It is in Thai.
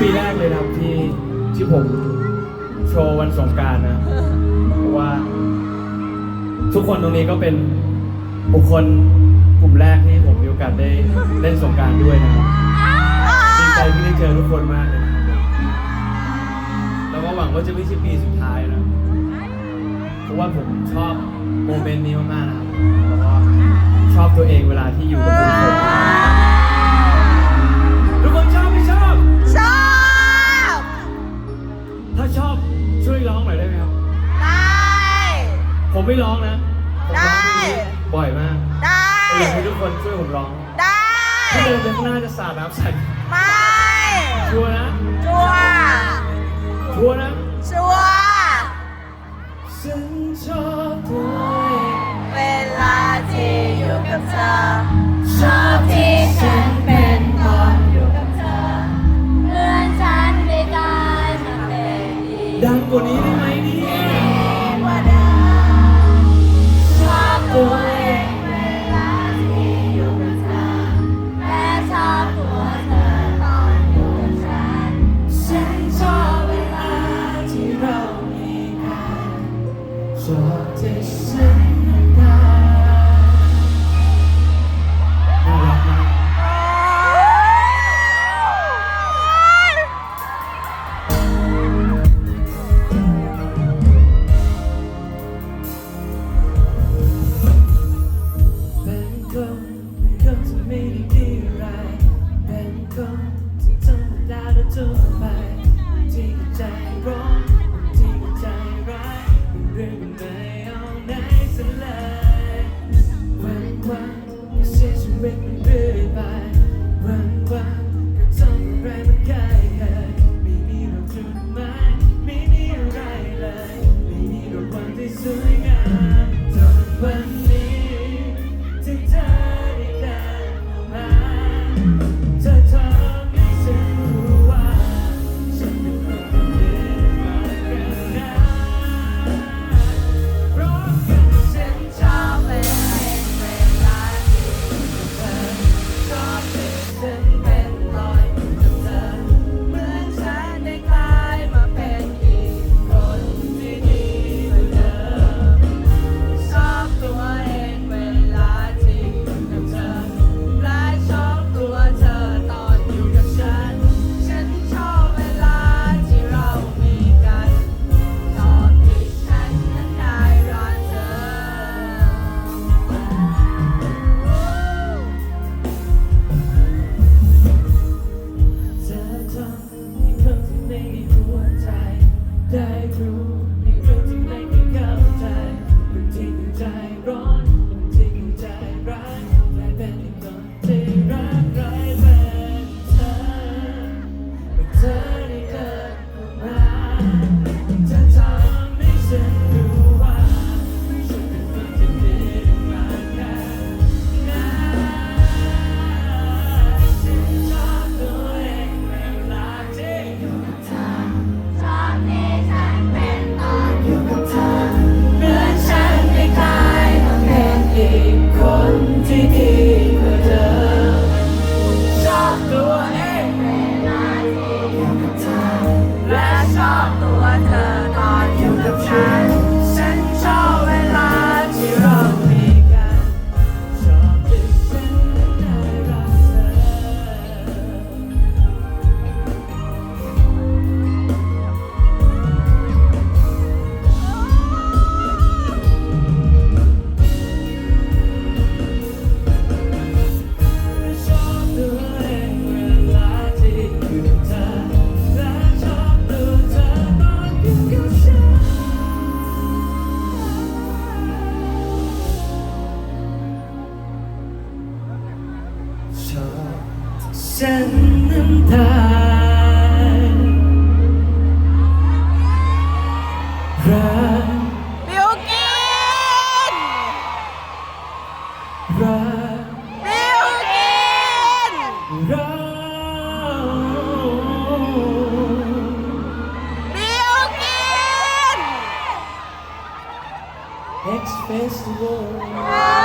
ปีแรกเลยครับที่ที่ผมโชว์วันสงการนะเพราะว่า ทุกคนตรงนี้ก็เป็นบุคคลกลุ่มแรกที่ผมมีโอกาสได้เล่นสงการด้วยนะครับดีใจที่ได้เจอทุกคนมากเลยครับแล้วก็หวังว่าจะไม่ใช่ปีสุดท้ายนะเพราะว่าผมชอบโมเมนต์นี้มากๆนะครับแล้วก็ชอบตัวเองเวลาที่อยู่กับทุกคน ไม่ร้องนะผมร้องได้เบ่อยมากได้ อยากให้ทุกคนช่วยผมร้องได้ ถ้าเดินไปข้างหน้าจะสาดน้ำใส่ไม่ชัวนะชัวร์ชัวนะ ชัวฉันชอบด้วยเวลาที่อยู่กับเธอ ชอบที่ฉันเป็นคนอยู่กับเธอ เหมือนฉันไม่ได้มาเป็นดังกว่านี้ได้ไหม So I'll taste it. Bye. Next festival. Ah!